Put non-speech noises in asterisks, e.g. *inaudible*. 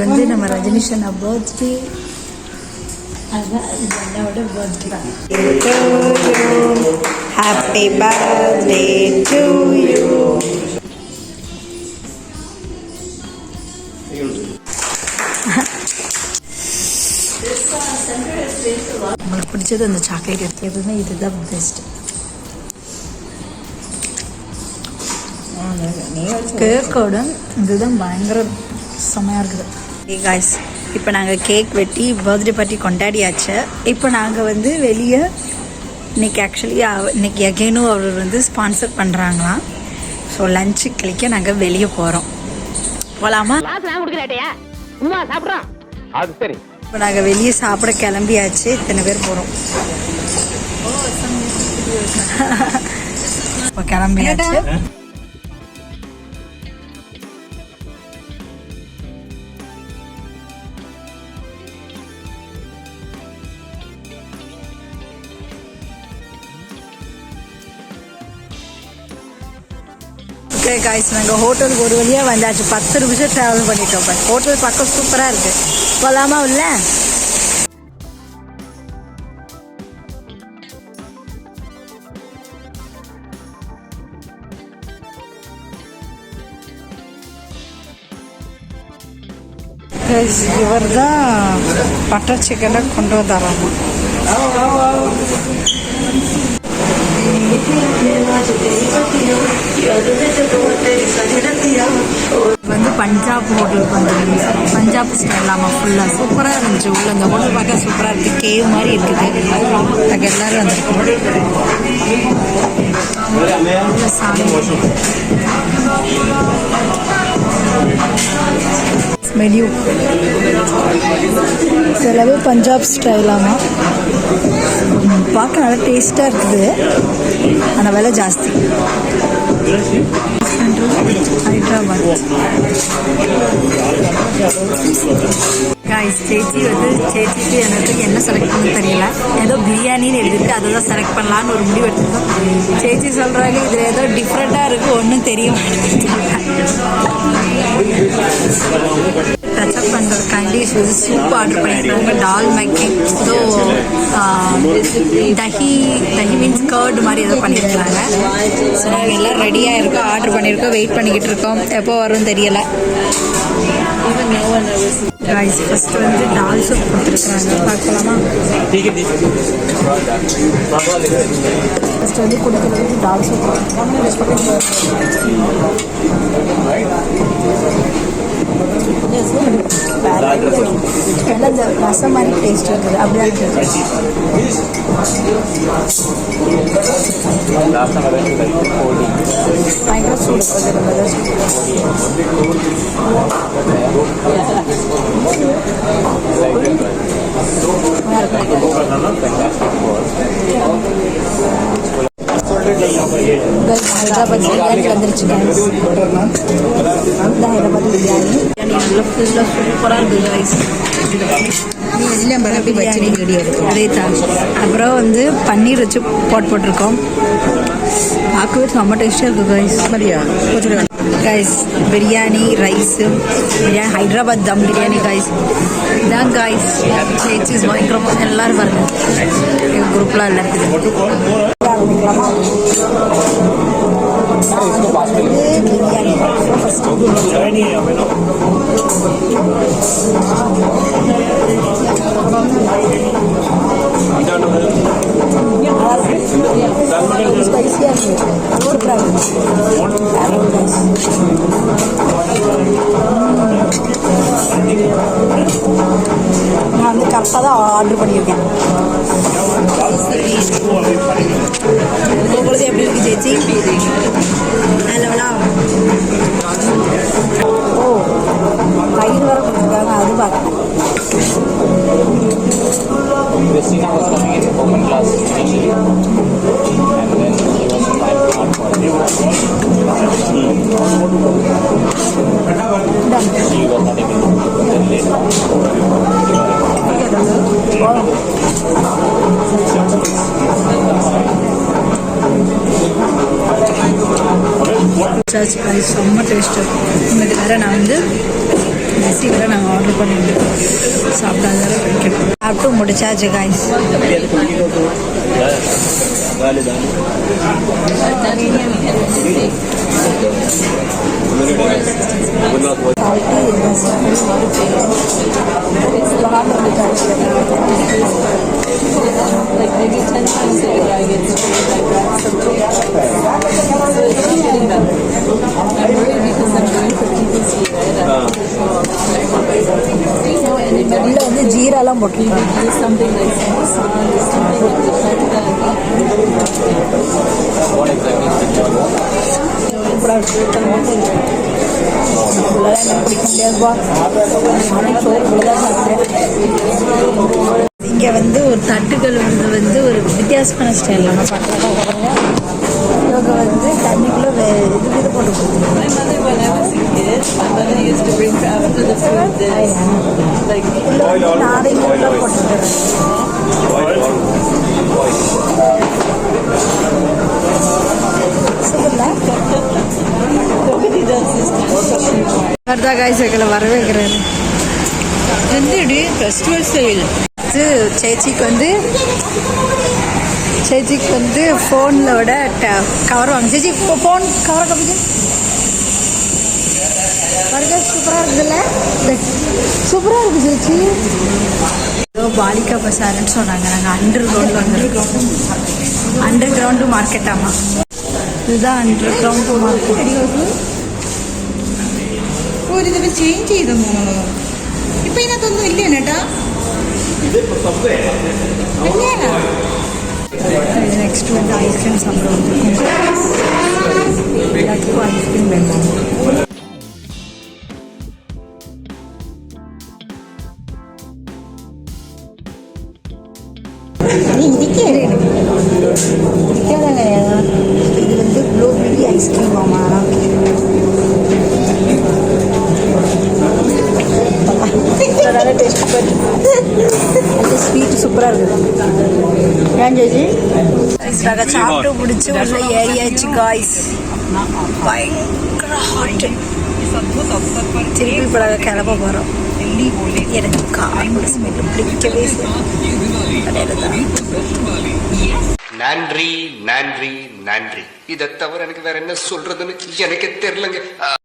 வந்து நம்ம ரஜினிஷ் அண்ணா பர்த்டே அதுதான் இது அண்ணாவோட birthday happy birthday to you உங்களுக்கு பிடிச்சது அந்த சாக்லேட் எடுத்து எப்பவுமே இதுதான் பெஸ்ட் கேக்கோட இதுதான் காய்ஸ் இப்போ நாங்கள் கேக் வெட்டி பர்த்டே பார்ட்டி கொண்டாடியாச்சு. இப்போ நாங்கள் வந்து வெளியே இன்னைக்கு ஆக்சுவலி இன்னைக்கு அகெயினும் அவர் வந்து ஸ்பான்சர் பண்ணுறாங்களாம் ஸோ லஞ்சு கழிக்க நாங்கள் வெளியே போகிறோம் போகலாமா அது சரி. இப்போ நாங்கள் வெளியே சாப்பிட கிளம்பியாச்சு. இத்தனை பேர் போகிறோம் *laughs* இப்போ கிளம்பியாச்சு. ஓகே காய்ஸ் நாங்கள் ஹோட்டலுக்கு ஒரு வழியாக வந்தாச்சு. பத்து நிமிஷம் ட்ராவல் பண்ணிட்டோம் இப்போ ஹோட்டல் பக்கம் சூப்பராக இருக்குது போகலாமா உள்ள? இவர் தான் பட்டர் சிக்கனை கொண்டு வந்தாராமா வந்து பஞ்சாப் ஹோட்டலுக்கு வந்து பஞ்சாப் ஸ்டைல் ஆமாம் ஃபுல்லாக சூப்பராக இருந்துச்சு. உள்ள இந்த ஹோட்டல் பார்க்க சூப்பராக இருக்குது கேவ் மாதிரி இருக்குது. அங்கே எல்லோரும் வந்துருக்கோம். சாமி. மெனியூ செலவு பஞ்சாப் ஸ்டைலாமா பார்க்க நல்லா டேஸ்ட்டாக இருக்குது. ஆனால் விலை ஜாஸ்தி. ஹைதராபாத் காய்ஸ் சேச்சி வந்து சேச்சிக்கு எனக்கு என்ன செலக்ட் பண்ண தெரியல ஏதோ பிரியாணின்னு எழுதிட்டு அதை தான் செலக்ட் பண்ணலான்னு ஒரு முடிவு எடுத்துருக்கோம் சேச்சி சொல்கிறாங்க இதில் ஏதோ டிஃப்ரெண்ட்டாக இருக்குது ஒன்றும் தெரிய டச்சப் பண்ணுறதுக்காண்டி சூப் ஆர்டர் பண்ணியிருக்காங்க டால் மேக்கி ஏதோ தஹி தஹி மீன்ஸ் கர்டு மாதிரி ஏதோ பண்ணியிருக்காங்க ஸோ நாங்கள் எல்லாம் ரெடியாக இருக்கோம் ஆர்டர் பண்ணியிருக்கோம் வெயிட் பண்ணிக்கிட்டு இருக்கோம். எப்போ வரும் தெரியலை. ரைஸ் ஃபஸ்ட்டு வந்து டால் சூப் கொடுத்துருக்குறாங்க பார்க்கலாமா? ஃபஸ்ட்டு வந்து கொடுக்குறது டால் சூப் நல்லா இந்த ரசம் மாதிரி டேஸ்ட் இருக்குது அப்படியே இருக்குது பயங்கர சூடு ஹைதராபாத் பிரியாணி வந்துருச்சு ஹைதராபாத் பிரியாணி. பிரியாணி நல்லா ஃபுல்லாக சூப்பராக இருக்குது ரைஸ் பிரியாணி. அதே தான். அப்புறம் வந்து பன்னீர் வச்சு போட் போட்டிருக்கோம். பார்க்கவே செம்ம டேஸ்ட்டாக இருக்குது கைஸ் மாதிரியா guys biryani rice biryani Hyderabad dum biryani guys இதான் கைஸ் சேச்சிஸ் பயங்கரமாக எல்லாரும் பாருங்க. எங்கள் குரூப்லாம் எல்லாம் இருக்குது பிரியாணி ஸ்பைசியாக இருக்குது கொடுக்குறாங்க நான் வந்து கரெக்டாக தான் ஆர்டர் பண்ணியிருக்கேன். April ke Jeje. Hello lang. Oh. Kain wala ko nga ano ba? Christina was coming in open class initially. And then she was in life for a few months. She was not able to then later. Oh. Surprise செம்ம taste உங்களுக்கு வேறு நான் வந்து மெஸ்ஸியில் நாங்கள் order பண்ணியிருந்தோம். சாப்பிடாத வைக்கணும் சாப்பிட்டு முடிச்சாச்சு guys of the now like maybe 10 times a guy gets like that. So it's getting better. I'm worried because I'm going for PPC, right? உள்ள வந்து ஜீராலாம் போட்டிருக்காங்க. who இங்கே வந்து ஒரு தட்டுகள் வந்து வந்து ஒரு வித்தியாசமான ஸ்டைலில் நான் பார்க்கலாம் இவங்க வந்து தண்ணிக்குள்ளே வே இது இது போட்டு Food this, like, உள்ள of stuff. வருதா காய்ஸ் எங்களை ஃபெஸ்டிவல் இது சேச்சிக்கு வந்து சேச்சிக்கு வந்து ஃபோனில் விட கவர் வாங்க சேச்சி ஃபோன் கவரை கப்பிச்சு வருக சூப்பராக இருக்குதுல்ல சூப்பராக இருக்குது சேச்சி ஏதோ பாலிகா பசாருன்னு சொன்னாங்க நாங்கள் அண்டர் கிரவுண்ட் வந்துருக்கோம் அண்டர் கிரவுண்டு மார்க்கெட் ஆமாம் இதுதான் அண்டர் கிரவுண்டு மார்க்கெட் ഒരിത് ചേഞ്ച് ചെയ്തു തോന്നുന്നു ഇപ്പൊ ഇതിനകത്തൊന്നും ഇല്ല കേട്ടാ நெக்ஸ்ட் வந்து ஐஸ்கிரீம் சாப்பிட வந்துருக்கோம் இடிக்காதாங்க இது வந்து ப்ளூபெரி ஐஸ்கிரீம் ஆமா. நல்ல டேஸ்ட் அது ஸ்வீட் சூப்பராக இருக்குது ஏன் ஜெயஜி நாங்கள் சாப்பிட்டு முடிச்சு உள்ள ஏறியாச்சு காய்ஸ் பயங்கர ஹாட் திருப்பி இப்போ நாங்கள் கிளம்ப போகிறோம் எனக்கு பிடிக்கவே கடையில் தான் நன்றி நன்றி நன்றி. இதை தவிர எனக்கு வேற என்ன சொல்றதுன்னு எனக்கு தெரியலங்க.